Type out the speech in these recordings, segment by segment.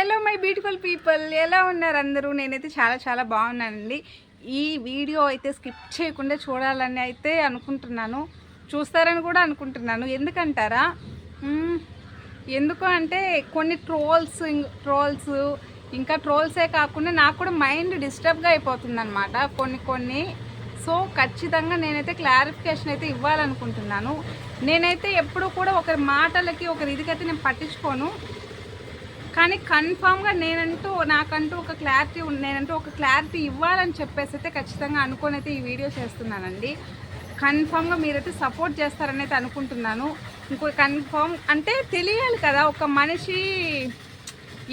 Hello my beautiful people ఎలా ఉన్నారు అందరూ? నేనైతే చాలా చాలా బాగున్నానండి. ఈ వీడియో అయితే స్కిప్ చేయకుండా చూడాలని అయితే అనుకుంటున్నాను. చూస్తారని కూడా అనుకుంటున్నాను. ఎందుకంటారా? ఎందుకు అంటే కొన్ని ట్రోల్స్ ట్రోల్స్ ఇంకా ట్రోల్సే కాకుండా నాకు కూడా మైండ్ డిస్టర్బ్గా అయిపోతుంది అనమాట కొన్ని కొన్ని. సో ఖచ్చితంగా నేనైతే క్లారిఫికేషన్ అయితే ఇవ్వాలనుకుంటున్నాను. నేనైతే ఎప్పుడూ కూడా ఒకరి మాటలకి ఒకరి ఇదికైతే నేను పట్టించుకోను. కానీ కన్ఫామ్గా నేనంటూ నాకంటూ ఒక క్లారిటీ నేనంటూ ఒక క్లారిటీ ఇవ్వాలని చెప్పేసి అయితే ఖచ్చితంగా అనుకొని అయితే ఈ వీడియో చేస్తున్నానండి. కన్ఫామ్గా మీరైతే సపోర్ట్ చేస్తారని అయితే అనుకుంటున్నాను. ఇంకో కన్ఫామ్ అంటే తెలియాలి కదా ఒక మనిషి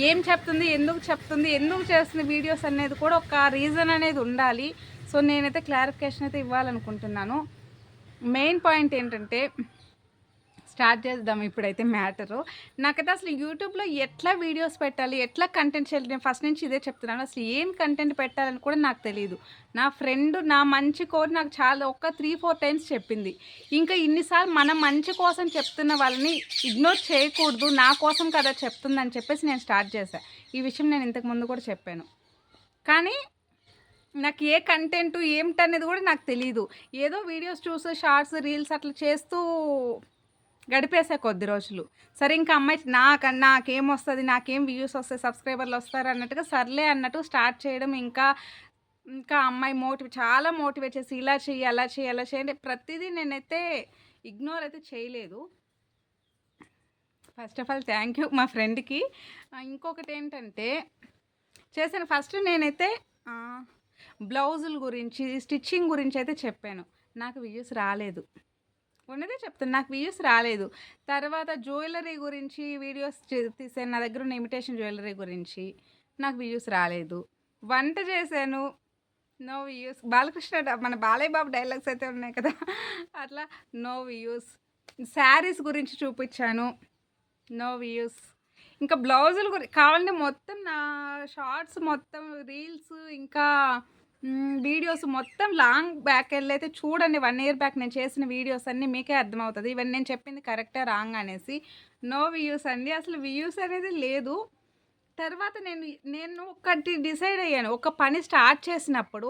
ఏం చెప్తుంది ఎందుకు చెప్తుంది ఎందుకు చేస్తుంది వీడియోస్ అనేది కూడా ఒక రీజన్ అనేది ఉండాలి. సో నేనైతే క్లారిఫికేషన్ అయితే ఇవ్వాలనుకుంటున్నాను. మెయిన్ పాయింట్ ఏంటంటే స్టార్ట్ చేద్దాం ఇప్పుడైతే మ్యాటరు. నాకైతే అసలు యూట్యూబ్లో ఎట్లా వీడియోస్ పెట్టాలి ఎట్లా కంటెంట్ చేయాలి నేను ఫస్ట్ నుంచి ఇదే చెప్తున్నాను. అసలు ఏం కంటెంట్ పెట్టాలని కూడా నాకు తెలియదు నా ఫ్రెండ్ నా మంచి కోరి నాకు చాలా ఒక్క త్రీ ఫోర్ టైమ్స్ చెప్పింది. ఇంకా ఇన్నిసార్లు మన మంచి కోసం చెప్తున్న వాళ్ళని ఇగ్నోర్ చేయకూడదు నా కోసం కదా చెప్తుందని చెప్పేసి నేను స్టార్ట్ చేశాను ఈ విషయం నేను ఇంతకు ముందు కూడా చెప్పాను. కానీ నాకు ఏ కంటెంట్ ఏమిటనేది కూడా నాకు తెలియదు ఏదో వీడియోస్ చూసి షార్ట్స్ రీల్స్ అట్లా చేస్తూ గడిపేసా కొద్ది రోజులు. సరే ఇంకా అమ్మాయి నాకు నాకేం వస్తుంది నాకేం వ్యూస్ వస్తాయి సబ్స్క్రైబర్లు వస్తారు అన్నట్టుగా సర్లే అన్నట్టు స్టార్ట్ చేయడం ఇంకా ఇంకా అమ్మాయి మోటివ్ చాలా మోటివేట్ చేసి ఇలా చెయ్యి అలా చెయ్యి అలా చేయండి ప్రతిదీ నేనైతే ఇగ్నోర్ అయితే చేయలేదు. First of all thank you మా ఫ్రెండ్కి ఇంకొకటి ఏంటంటే చేశాను. ఫస్ట్ నేనైతే బ్లౌజుల గురించి స్టిచ్చింగ్ గురించి అయితే చెప్పాను. నాకు వ్యూస్ రాలేదు. ఉన్నదే చెప్తాను నాకు వ్యూస్ రాలేదు. తర్వాత జ్యువెలరీ గురించి వీడియోస్ తీసాను నా దగ్గర ఉన్న ఇమిటేషన్ జ్యువెలరీ గురించి నాకు వ్యూస్ రాలేదు. వంట చేశాను. No views. బాలకృష్ణ మన బాలయ్య బాబు డైలాగ్స్ అయితే ఉన్నాయి కదా. అట్లా నో వ్యూస్. శారీస్ గురించి చూపించాను. No views. ఇంకా బ్లౌజులు గురి కావాలంటే మొత్తం నా షార్ట్స్ మొత్తం రీల్స్ ఇంకా వీడియోస్ మొత్తం లాంగ్ బ్యాక్ వెళ్ళైతే చూడండి. వన్ ఇయర్ బ్యాక్ నేను చేసిన వీడియోస్ అన్నీ మీకే అర్థమవుతుంది. ఇవన్నీ నేను చెప్పింది కరెక్టే రాంగ్ అనేసి. నో వ్యూస్ అండి. అసలు వ్యూస్ అనేది లేదు. తర్వాత నేను నేను ఒకటి డిసైడ్ అయ్యాను. ఒక పని స్టార్ట్ చేసినప్పుడు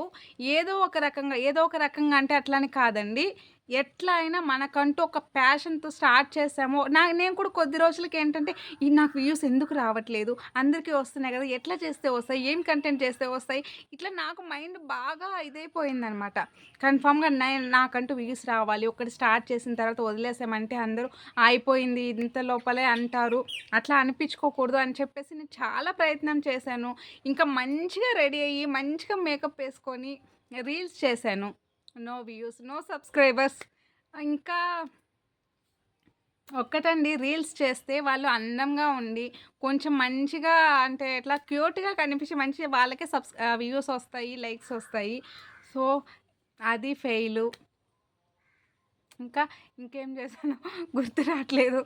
ఏదో ఒక రకంగా ఏదో ఒక రకంగా అంటే అట్లని కాదండి. ఎట్లా అయినా మనకంటూ ఒక ప్యాషన్తో స్టార్ట్ చేసామో. నా నేను కూడా కొద్ది రోజులకి ఏంటంటే ఈ నాకు వ్యూస్ ఎందుకు రావట్లేదు? అందరికీ వస్తున్నాయి కదా ఎట్లా చేస్తే వస్తాయి? ఏం కంటెంట్ చేస్తే వస్తాయి? ఇట్లా నాకు మైండ్ బాగా ఇదైపోయిందనమాట కన్ఫామ్గా నేను నాకంటూ వ్యూస్ రావాలి. ఒకటి స్టార్ట్ చేసిన తర్వాత వదిలేసామంటే అందరూ అయిపోయింది ఇంత లోపలే అంటారు. అట్లా అనిపించుకోకూడదు అని చెప్పేసి నేను చాలా ప్రయత్నం చేశాను. ఇంకా మంచిగా రెడీ అయ్యి మంచిగా మేకప్ వేసుకొని రీల్స్ చేశాను. No views no subscribers. ఇంకా ఒక్కటండి రీల్స్ చేస్తే వాళ్ళు అందంగా ఉండి కొంచెం మంచిగా అంటే ఎట్లా క్యూట్గా కనిపించి మంచిగా వాళ్ళకే సబ్స్ వ్యూస్ వస్తాయి లైక్స్ వస్తాయి. సో అది ఫెయిలు. ఇంకా ఇంకేం చేశాను గుర్తు రావట్లేదు.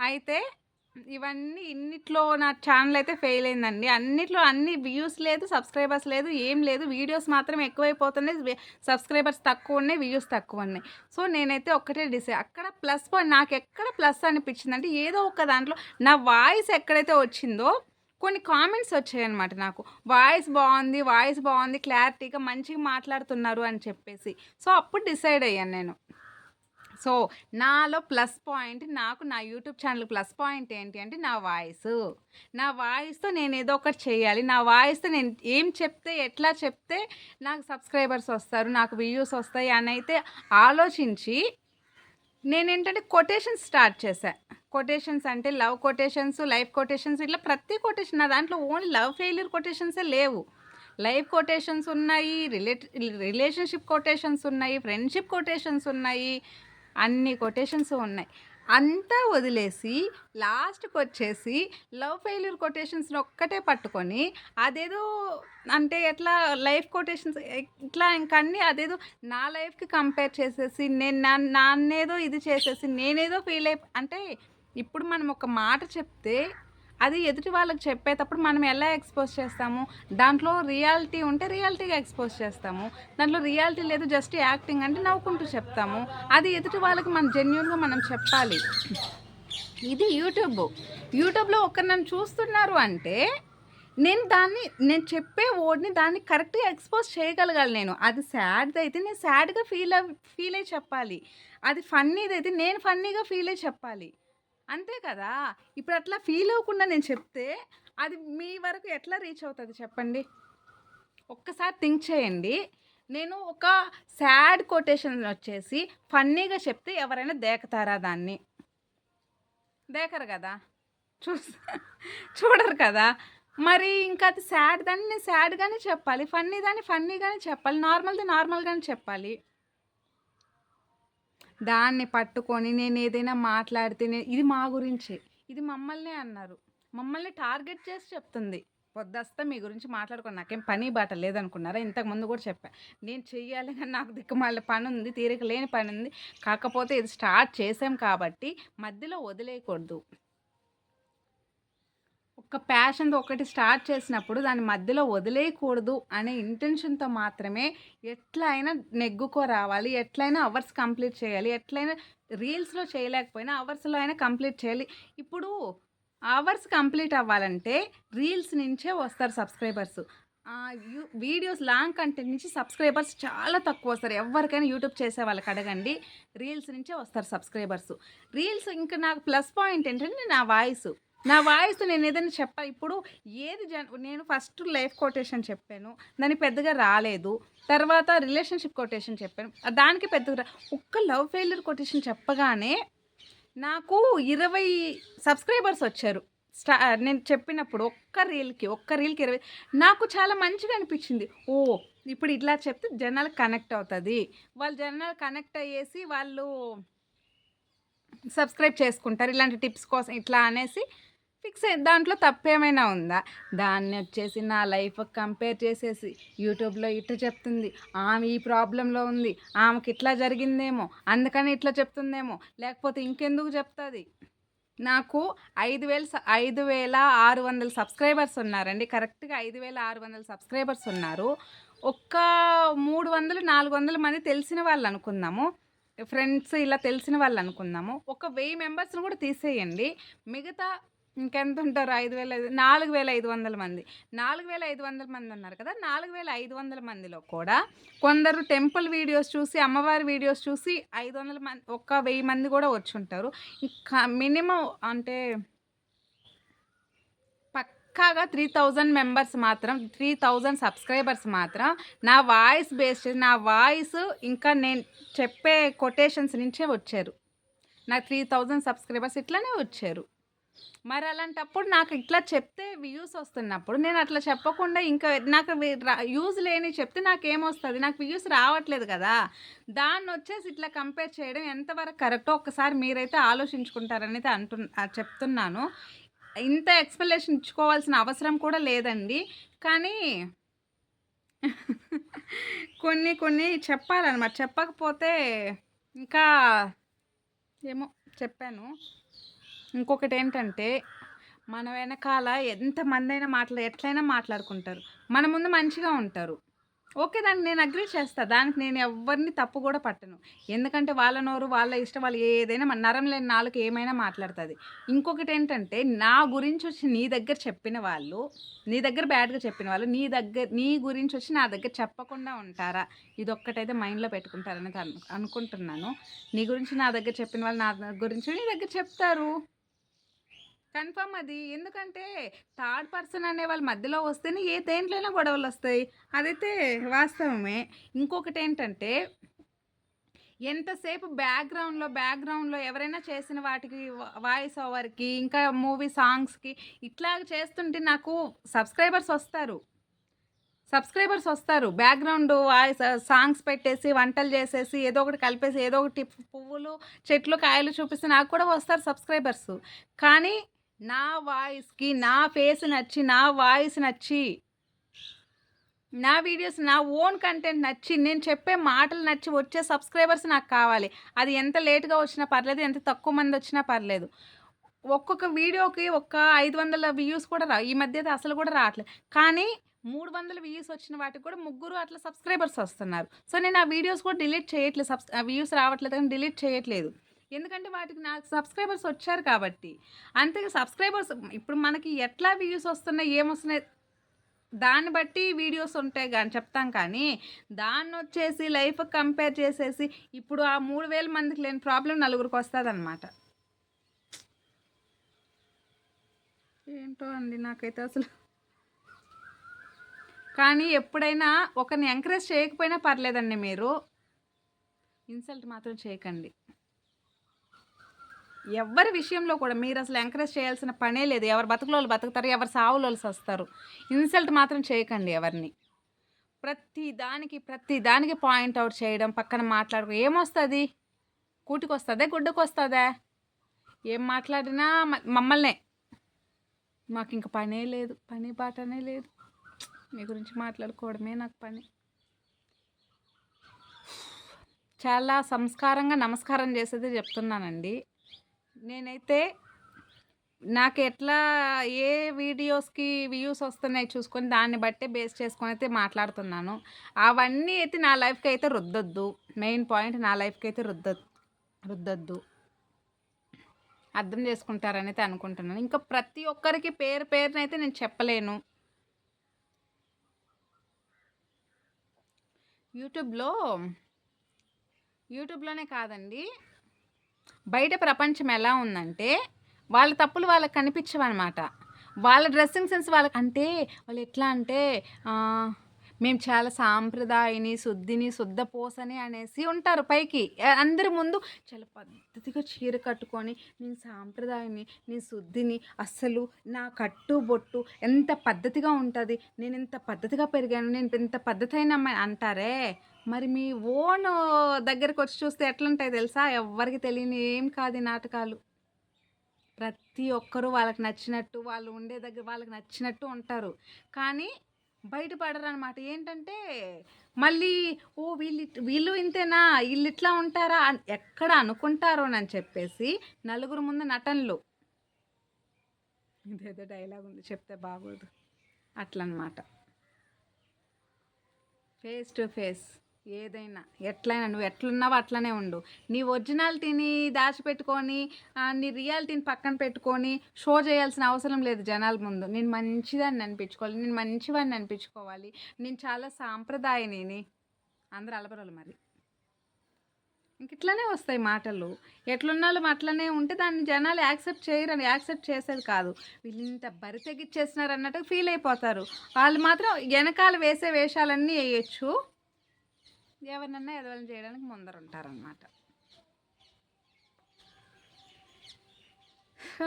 అయితే ఇవన్నీ ఇన్నిట్లో నా ఛానల్ అయితే ఫెయిల్ అయిందండి. అన్నిట్లో అన్ని వ్యూస్ లేదు సబ్స్క్రైబర్స్ లేదు ఏం లేదు. వీడియోస్ మాత్రం ఎక్కువైపోతున్నాయి. సబ్స్క్రైబర్స్ తక్కువ ఉన్నాయి వ్యూస్ తక్కువ ఉన్నాయి. సో నేనైతే ఒక్కటే డిసైడ్ అక్కడ ప్లస్ పాయింట్ నాకు ఎక్కడ ప్లస్ అనిపించింది అంటే ఏదో ఒక దాంట్లో నా వాయిస్ ఎక్కడైతే వచ్చిందో కొన్ని కామెంట్స్ వచ్చాయన్నమాట నాకు. వాయిస్ బాగుంది వాయిస్ బాగుంది క్లారిటీగా మంచిగా మాట్లాడుతున్నారు అని చెప్పేసి. సో అప్పుడు డిసైడ్ అయ్యాను నేను. సో నాలో ప్లస్ పాయింట్ నాకు నా యూట్యూబ్ ఛానల్ ప్లస్ పాయింట్ ఏంటి అంటే నా వాయిస్. నా వాయిస్తో నేను ఏదో ఒకటి చేయాలి. నా వాయిస్తో నేను ఏం చెప్తే ఎట్లా చెప్తే నాకు సబ్స్క్రైబర్స్ వస్తారు నాకు వ్యూస్ వస్తాయి అని అయితే ఆలోచించి నేనేంటంటే కొటేషన్స్ స్టార్ట్ చేశా. కొటేషన్స్ అంటే లవ్ కొటేషన్స్ లైఫ్ కొటేషన్స్ ఇట్లా ప్రతి కొటేషన్ నా దాంట్లో ఓన్లీ లవ్ ఫెయిల్యూర్ కొటేషన్సే లేవు. లైఫ్ కొటేషన్స్ ఉన్నాయి రిలేట్ రిలేషన్షిప్ కొటేషన్స్ ఉన్నాయి ఫ్రెండ్షిప్ కొటేషన్స్ ఉన్నాయి అన్ని కొటేషన్స్ ఉన్నాయి. అంతా వదిలేసి లాస్ట్కి వచ్చేసి లవ్ ఫెయిల్యూర్ కొటేషన్స్ని ఒక్కటే పట్టుకొని అదేదో అంటే ఎట్లా లైఫ్ కొటేషన్స్ ఇట్లా ఇంకా అన్నీ అదేదో నా లైఫ్కి కంపేర్ చేసేసి నేను నా నాన్నేదో ఇది చేసేసి నేనేదో ఫీల్ అయి అంటే ఇప్పుడు మనం ఒక మాట చెప్తే అది ఎదుటి వాళ్ళకి చెప్పేటప్పుడు మనం ఎలా ఎక్స్పోజ్ చేస్తాము? దాంట్లో రియాలిటీ ఉంటే రియాలిటీగా ఎక్స్పోజ్ చేస్తాము. దాంట్లో రియాలిటీ లేదు జస్ట్ యాక్టింగ్ అంటే నవ్వుకుంటూ చెప్తాము. అది ఎదుటి వాళ్ళకి మనం జెన్యున్గా మనం చెప్పాలి. ఇది యూట్యూబ్. యూట్యూబ్లో ఒకరు నన్ను చూస్తున్నారు అంటే నేను దాన్ని నేను చెప్పే వర్డ్ని దాన్ని కరెక్ట్గా ఎక్స్పోజ్ చేయగలగాలి నేను. అది సాడ్ది అయితే నేను సాడ్గా ఫీల్ ఫీల్ అయ్యి చెప్పాలి. అది ఫన్నీది అయితే నేను ఫన్నీగా ఫీల్ అయ్యి చెప్పాలి. అంతే కదా? ఇప్పుడు అట్లా ఫీల్ అవ్వకుండా నేను చెప్తే అది మీ వరకు ఎట్లా రీచ్ అవుతుంది చెప్పండి? ఒక్కసారి థింక్ చేయండి. నేను ఒక సాడ్ కొటేషన్ వచ్చేసి ఫన్నీగా చెప్తే ఎవరైనా దేకతారా దాన్ని? దేకరు కదా? చూ చూడరు కదా? మరి ఇంకా అది సాడ్ దాన్ని నేను సాడ్గానే చెప్పాలి. ఫన్నీ దాన్ని ఫన్నీగానే చెప్పాలి. నార్మల్ది నార్మల్గానే చెప్పాలి. దాన్ని పట్టుకొని నేను ఏదైనా మాట్లాడితే ఇది మా గురించే. ఇది మమ్మల్నే అన్నారు. మమ్మల్ని టార్గెట్ చేసి చెప్తుంది. పొద్దుస్తా మీ గురించి మాట్లాడుకుని నాకేం పని బాట లేదనుకున్నారా? ఇంతకు ముందు కూడా చెప్పాను నేను చెయ్యాలి కానీ నాకు దిక్కుమాల పని ఉంది తీరిక లేని పని ఉంది కాకపోతే ఇది స్టార్ట్ చేసాం కాబట్టి మధ్యలో వదిలేయకూడదు. ఒక ప్యాషన్తో ఒకటి స్టార్ట్ చేసినప్పుడు దాని మధ్యలో వదిలేయకూడదు అనే ఇంటెన్షన్తో మాత్రమే ఎట్లయినా నెగ్గుకో రావాలి ఎట్లయినా అవర్స్ కంప్లీట్ చేయాలి ఎట్లయినా రీల్స్లో చేయలేకపోయినా అవర్స్లో అయినా కంప్లీట్ చేయాలి. ఇప్పుడు అవర్స్ కంప్లీట్ అవ్వాలంటే రీల్స్ నుంచే వస్తారు సబ్స్క్రైబర్స్ వీడియోస్ లాంగ్ కంటెంట్ నుంచి సబ్స్క్రైబర్స్ చాలా తక్కువ వస్తారు. ఎవరికైనా యూట్యూబ్ చేసే వాళ్ళకి అడగండి. రీల్స్ నుంచే వస్తారు సబ్స్క్రైబర్స్ రీల్స్ ఇంకా నాకు ప్లస్ పాయింట్ ఏంటంటే నా వాయిస్ నా వాయిస్ నేను ఏదైనా చెప్పా ఇప్పుడు ఏది జన్ నేను ఫస్ట్ లైఫ్ కొటేషన్ చెప్పాను దానికి పెద్దగా రాలేదు తర్వాత రిలేషన్షిప్ కొటేషన్ చెప్పాను దానికి పెద్దగా ఒక్క లవ్ ఫెయిల్యూర్ కొటేషన్ చెప్పగానే నాకు ఇరవై సబ్స్క్రైబర్స్ వచ్చారు. స్టా నేను చెప్పినప్పుడు ఒక్క రీల్కి ఒక్క రీల్కి ఇరవై నాకు చాలా మంచిగా అనిపించింది. ఓ ఇప్పుడు ఇట్లా చెప్తే జనాలు కనెక్ట్ అవుతుంది. వాళ్ళు జనాలు కనెక్ట్ అయ్యేసి వాళ్ళు సబ్స్క్రైబ్ చేసుకుంటారు ఇలాంటి టిప్స్ కోసం ఇట్లా అనేసి ఫిక్స్ అయ్యి దాంట్లో తప్పేమైనా ఉందా? దాన్ని వచ్చేసి నా లైఫ్ కంపేర్ చేసేసి యూట్యూబ్లో ఇట్లా చెప్తుంది ఆమె ఈ ప్రాబ్లంలో ఉంది ఆమెకి ఇట్లా జరిగిందేమో అందుకని ఇట్లా చెప్తుందేమో లేకపోతే ఇంకెందుకు చెప్తుంది? నాకు ఐదు వేల స- ఐదు వేల ఆరు వందల సబ్స్క్రైబర్స్ ఉన్నారండి. కరెక్ట్గా ఐదు వేల ఆరు వందల సబ్స్క్రైబర్స్ ఉన్నారు. ఒక్క మూడు వందలు నాలుగు వందల మంది తెలిసిన వాళ్ళు అనుకుందాము. ఫ్రెండ్స్ ఇలా తెలిసిన వాళ్ళు అనుకుందాము. ఒక వెయ్యి మెంబర్స్ని కూడా తీసేయండి. మిగతా ఇంకెంత ఉంటారు ఐదు వేల ఐదు నాలుగు వేల ఐదు వందల మంది. నాలుగు వేల ఐదు వందల మంది ఉన్నారు కదా? నాలుగు వేల ఐదు వందల మందిలో కూడా కొందరు టెంపుల్ వీడియోస్ చూసి అమ్మవారి వీడియోస్ చూసి ఐదు వందల మంది ఒక వెయ్యి మంది కూడా వచ్చి ఉంటారు ఇంకా మినిమం అంటే పక్కాగా త్రీ థౌజండ్ మెంబర్స్ మాత్రం త్రీ థౌజండ్ సబ్స్క్రైబర్స్ మాత్రం నా వాయిస్ బేస్ నా వాయిస్ ఇంకా నేను చెప్పే కొటేషన్స్ నుంచే వచ్చారు. నా త్రీ థౌజండ్ సబ్స్క్రైబర్స్ ఇట్లానే వచ్చారు. మరి అలాంటప్పుడు నాకు ఇట్లా చెప్తే వ్యూస్ వస్తున్నప్పుడు నేను అట్లా చెప్పకుండా ఇంకా నాకు యూజ్ లేని చెప్తే నాకేమొస్తుంది? నాకు వ్యూస్ రావట్లేదు కదా. దాన్ని వచ్చేసి ఇట్లా కంపేర్ చేయడం ఎంతవరకు కరెక్టో ఒక్కసారి మీరైతే ఆలోచించుకుంటారనేది అంటు చెప్తున్నాను. ఇంత ఎక్స్ప్లెనేషన్ ఇచ్చుకోవాల్సిన అవసరం కూడా లేదండి. కానీ కొన్ని కొన్ని చెప్పాలన్నమాట. చెప్పకపోతే ఇంకా ఏమో చెప్పాను. ఇంకొకటి ఏంటంటే మన వెనకాల ఎంతమంది అయినా మాట్లా ఎట్లయినా మాట్లాడుకుంటారు. మన ముందు మంచిగా ఉంటారు. ఓకే దానికి నేను అగ్రి చేస్తా. దానికి నేను ఎవరిని తప్పు కూడా పట్టను. ఎందుకంటే వాళ్ళ నోరు వాళ్ళ ఇష్టం వాళ్ళు ఏదైనా మన నరం లేని నాలుగు ఏమైనా మాట్లాడుతుంది. ఇంకొకటి ఏంటంటే నా గురించి వచ్చి నీ దగ్గర చెప్పిన వాళ్ళు నీ దగ్గర బ్యాడ్గా చెప్పిన వాళ్ళు నీ దగ్గర నీ గురించి వచ్చి నా దగ్గర చెప్పకుండా ఉంటారా? ఇదొక్కటైతే మైండ్లో పెట్టుకుంటారని అను అనుకుంటున్నాను. నీ గురించి నా దగ్గర చెప్పిన వాళ్ళు నా గురించి నీ దగ్గర చెప్తారు. కన్ఫర్మ్ అది. ఎందుకంటే థర్డ్ పర్సన్ అనే వాళ్ళ మధ్యలో వస్తేనే ఏ దేంట్లోనే గొడవలు వస్తాయి. అదైతే వాస్తవమే. ఇంకొకటి ఏంటంటే ఎంతసేపు బ్యాక్గ్రౌండ్లో బ్యాక్గ్రౌండ్లో ఎవరైనా చేసిన వాటికి వాయిస్ ఓవర్కి ఇంకా మూవీ సాంగ్స్కి ఇట్లా చేస్తుంటే నాకు సబ్స్క్రైబర్స్ వస్తారు. సబ్స్క్రైబర్స్ వస్తారు. బ్యాక్గ్రౌండ్ వాయిస్ సాంగ్స్ పెట్టేసి వంటలు చేసేసి ఏదో ఒకటి కలిపేసి ఏదో ఒకటి పువ్వులు చెట్లు కాయలు చూపిస్తే నాకు కూడా వస్తారు సబ్స్క్రైబర్స్. కానీ నా వాయిస్కి నా ఫేస్ నచ్చి నా వాయిస్ నచ్చి నా వీడియోస్ నా ఓన్ కంటెంట్ నచ్చి నేను చెప్పే మాటలు నచ్చి వచ్చే సబ్స్క్రైబర్స్ నాకు కావాలి. అది ఎంత లేట్గా వచ్చినా పర్లేదు ఎంత తక్కువ మంది వచ్చినా పర్లేదు. ఒక్కొక్క వీడియోకి ఒక్క ఐదు వందల వ్యూస్ కూడా రా ఈ మధ్య అయితే అసలు కూడా రావట్లేదు కానీ మూడు వందల వ్యూస్ వచ్చిన వాటికి కూడా ముగ్గురు అట్లా సబ్స్క్రైబర్స్ వస్తున్నారు. సో నేను ఆ వీడియోస్ కూడా డిలీట్ చేయట్లేదు సబ్స్ వ్యూస్ రావట్లేదు కానీ డిలీట్ చేయట్లేదు. ఎందుకంటే వాటికి నాకు సబ్స్క్రైబర్స్ వచ్చారు కాబట్టి. అంతే సబ్స్క్రైబర్స్ ఇప్పుడు మనకి ఎట్లా వ్యూస్ వస్తున్నాయి ఏమొస్తున్నాయి దాన్ని బట్టి వీడియోస్ ఉంటాయి కానీ చెప్తాం కానీ దాన్ని వచ్చేసి లైఫ్ కంపేర్ చేసేసి ఇప్పుడు ఆ మూడు వేల మందికి లేని ప్రాబ్లం నలుగురికి వస్తుంది అనమాట ఏంటో అండి నాకైతే అసలు. కానీ ఎప్పుడైనా ఒకరిని ఎంకరేజ్ చేయకపోయినా పర్లేదండి మీరు. ఇన్సల్ట్ మాత్రం చేయకండి. ఎవరి విషయంలో కూడా మీరు అసలు ఎంకరేజ్ చేయాల్సిన పనే లేదు. ఎవరు బతుకులో వాళ్ళు బతుకుతారు ఎవరు సావులోళ్ళు వస్తారు ఇన్సల్ట్ మాత్రం చేయకండి ఎవరిని. ప్రతి దానికి ప్రతి దానికి పాయింట్ అవుట్ చేయడం పక్కన మాట్లాడుకో ఏమొస్తుంది? కూటికి వస్తుందే గుడ్డకు వస్తుందా ఏం మాట్లాడినా మ- మమ్మల్నే. మాకు ఇంక పనే లేదు పని బాటనే లేదు. మీ గురించి మాట్లాడుకోవడమే నాకు పని. చాలా సంస్కారంగా నమస్కారం చేసేది చెప్తున్నానండి. నేనైతే నాకు ఎట్లా ఏ వీడియోస్కి వ్యూస్ వస్తున్నాయి చూసుకొని దాన్ని బట్టే బేస్ చేసుకొని అయితే మాట్లాడుతున్నాను. అవన్నీ అయితే నా లైఫ్కి అయితే రుద్దొద్దు. మెయిన్ పాయింట్ నా లైఫ్కి అయితే రుద్ద రుద్దొద్దు. అర్థం చేసుకుంటారని అయితే అనుకుంటున్నాను. ఇంకా ప్రతి ఒక్కరికి పేరు పేరునైతే నేను చెప్పలేను. యూట్యూబ్లో యూట్యూబ్లోనే కాదండి. బయట ప్రపంచం ఎలా ఉందంటే వాళ్ళ తప్పులు వాళ్ళకి కనిపించవన్నమాట. వాళ్ళ డ్రెస్సింగ్ సెన్స్ వాళ్ళకి అంటే వాళ్ళు ఎట్లా అంటే మేము చాలా సాంప్రదాయని శుద్ధిని శుద్ధ పోసని అనేసి ఉంటారు పైకి. అందరి ముందు చాలా పద్ధతిగా చీర కట్టుకొని నేను సాంప్రదాయని నేను శుద్ధిని అస్సలు నా కట్టు బొట్టు ఎంత పద్ధతిగా ఉంటుంది నేను ఇంత పద్ధతిగా పెరిగాను నేను ఇంత పద్ధతి అయిన అంటారే? మరి మీ ఓన్ దగ్గరకు వచ్చి చూస్తే ఎట్లుంటాయి తెలుసా? ఎవ్వరికి తెలియని ఏం కాదు ఈ నాటకాలు. ప్రతి ఒక్కరూ వాళ్ళకి నచ్చినట్టు వాళ్ళు ఉండే దగ్గర వాళ్ళకి నచ్చినట్టు ఉంటారు. కానీ బయటపడరు అనమాట ఏంటంటే మళ్ళీ ఓ వీళ్ళు వీళ్ళు ఇంతేనా? వీళ్ళు ఇట్లా ఉంటారా? అని ఎక్కడ అనుకుంటారో అని చెప్పేసి నలుగురు ముందు నటనలు. ఇదేదో డైలాగ్ ఉంది. చెప్తే బాగోదు. అట్లనమాట ఫేస్ టు ఫేస్ ఏదైనా ఎట్లయినా నువ్వు ఎట్లున్నావో అట్లనే ఉండు. నీ ఒరిజినాలిటీని దాచిపెట్టుకొని నీ రియాలిటీని పక్కన పెట్టుకొని షో చేయాల్సిన అవసరం లేదు జనాల ముందు. నేను మంచిదాన్ని అనిపించుకోవాలి నేను మంచివాడిని అనిపించుకోవాలి. నేను చాలా సాంప్రదాయని అందరూ అలబరలు మరి. ఇంక ఇట్లనే వస్తాయి మాటలు. ఎట్లున్నాలో అట్లనే ఉంటే దాన్ని జనాలు యాక్సెప్ట్ చేయరని యాక్సెప్ట్ చేసేది కాదు. వీళ్ళు ఇంత బరి తెగిచ్చేస్తున్నారు అన్నట్టు ఫీల్ అయిపోతారు. వాళ్ళు మాత్రం వెనకాల వేసే వేషాలన్నీ వేయచ్చు. ఎవరినన్నా ఎదవలం చేయడానికి ముందర ఉంటారనమాట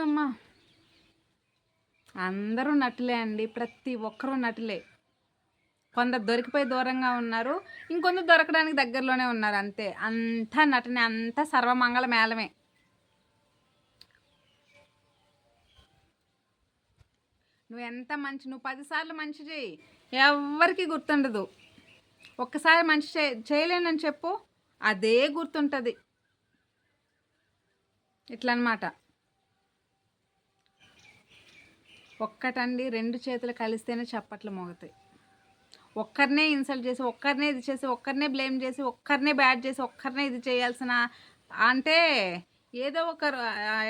అమ్మా అందరూ నటులే అండి ప్రతి ఒక్కరూ నటులే. కొందరు దొరికిపోయి దూరంగా ఉన్నారు ఇంకొందరు దొరకడానికి దగ్గరలోనే ఉన్నారు అంతే. అంతా నటనే అంతా సర్వమంగళ మేళమే. నువ్వు ఎంత మంచి నువ్వు పదిసార్లు మంచి చేయి ఎవ్వరికి గుర్తుండదు. ఒక్కసారి మంచి చే చేయలేనని చెప్పు అదే గుర్తుంటుంది. ఇట్లా అనమాట ఒక్కటండి రెండు చేతులు కలిస్తేనే చప్పట్లు మోగుతాయి. ఒక్కరినే ఇన్సల్ట్ చేసి ఒక్కరినే ఇది చేసి ఒక్కరినే బ్లేమ్ చేసి ఒక్కరినే బ్యాడ్ చేసి ఒక్కరినే ఇది చేయాల్సిన అంటే ఏదో ఒకరు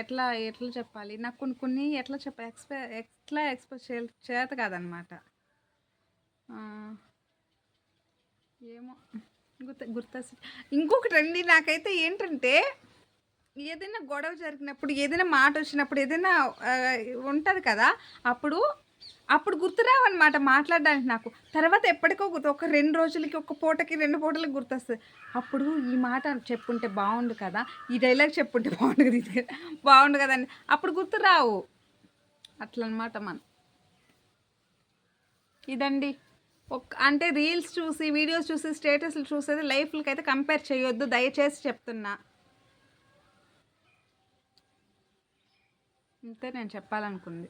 ఎట్లా ఎట్లా చెప్పాలి? నాకు కొన్ని కొన్ని ఎట్లా చెప్ప ఎక్స్పె ఎట్లా ఎక్స్ప్రెస్ చేయాలి చేత కాదనమాట. ఏమో. గుర్త గుర్త ఇంకొకటి అండి నాకైతే ఏంటంటే ఏదైనా గొడవ జరిగినప్పుడు ఏదైనా మాట వచ్చినప్పుడు ఏదైనా ఉంటుంది కదా అప్పుడు అప్పుడు గుర్తురావన్నమాట మాట్లాడడానికి నాకు. తర్వాత ఎప్పటికో గుర్తు ఒక రెండు రోజులకి ఒక పూటకి రెండు పూటలకి గుర్తొస్తుంది. అప్పుడు ఈ మాట చెప్పుంటే బాగుండు కదా ఈ డైలాగ్ చెప్పుంటే బాగుండు కదా ఇది బాగుండు కదండి అప్పుడు గుర్తురావు. అట్లనమాట మనం. ఇదండి. ఒక అంటే రీల్స్ చూసి వీడియోస్ చూసి స్టేటస్లు చూసేది లైఫ్లకి అయితే కంపేర్ చేయొద్దు దయచేసి చెప్తున్నా. అంతే నేను చెప్పాలనుకుంది.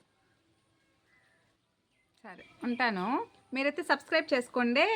సరే ఉంటాను. మీరైతే సబ్స్క్రైబ్ చేసుకోండి.